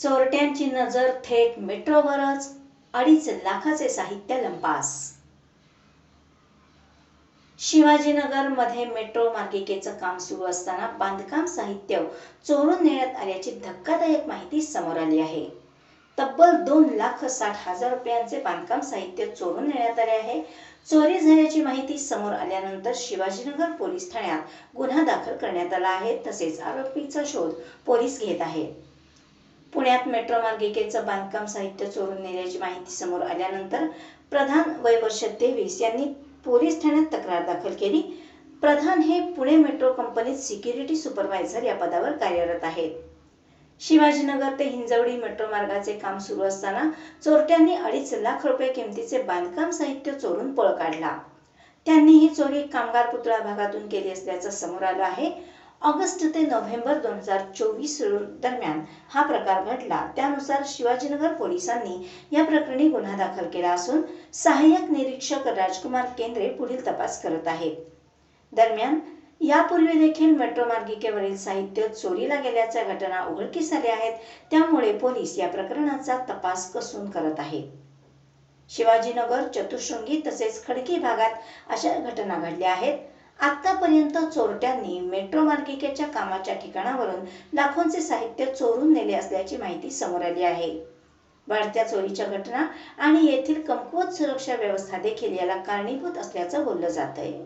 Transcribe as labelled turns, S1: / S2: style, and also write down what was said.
S1: चोरट्यांची नजर थेट मेट्रोवरच अडीच लाखाचे साहित्य लंपास. शिवाजीनगरमध्ये मेट्रो मार्गिकेचं काम सुरू असताना बांधकाम साहित्य चोरून नेण्यात आल्याची धक्कादायक माहिती समोर आली आहे. तब्बल दोन लाख साठ हजार रुपयांचे बांधकाम साहित्य चोरून नेण्यात आले आहे. चोरी झाल्याची माहिती समोर आल्यानंतर शिवाजीनगर पोलीस ठाण्यात गुन्हा दाखल करण्यात आला आहे. तसेच आरोपीचा शोध पोलीस घेत आहेत. पुण्यात मेट्रो मार्गिकेचं बांधकाम साहित्य चोरून नेल्याची माहिती समोर आल्यानंतर प्रधान वैवर्ष तेवीस यांनी पोलीस ठाण्यात तक्रार दाखल केली. प्रधान हे पुणे मेट्रो कंपनीत सिक्युरिटी सुपरवायझर या पदावर कार्यरत आहेत. शिवाजीनगर ते हिंजवडी मेट्रो मार्गाचे काम सुरू असताना चोरट्यांनी अडीच लाख रुपये किमतीचे बांधकाम साहित्य चोरून पळ काढला. त्यांनी ही चोरी कामगार पुतळा भागातून केली असल्याचं समोर आलं आहे. ऑगस्ट ते नोव्हेंबर दोन हजार चोवीस दरम्यान हा प्रकार घडला. त्यानुसार शिवाजीनगर पोलिसांनी या प्रकरणी गुन्हा दाखल केला असून सहाय्यक निरीक्षक राजकुमार केंद्रे पुढील तपास करत आहेत. दरम्यान यापूर्वी देखील मेट्रो मार्गिकेवरील साहित्य चोरीला गेल्याच्या घटना उघडकीस आल्या आहेत. त्यामुळे पोलीस या प्रकरणाचा तपास कसून करत आहेत. शिवाजीनगर चतुशृंगी तसेच खडकी भागात अशा घटना घडल्या आहेत. आतापर्यंत चोरट्यांनी मेट्रो मार्गिकेच्या कामाच्या ठिकाणावरून लाखोंचे साहित्य चोरून नेले असल्याची माहिती समोर आली आहे. वाढत्या चोरीच्या घटना आणि येथील कमकुवत सुरक्षा व्यवस्था देखील याला कारणीभूत असल्याचं बोललं जात आहे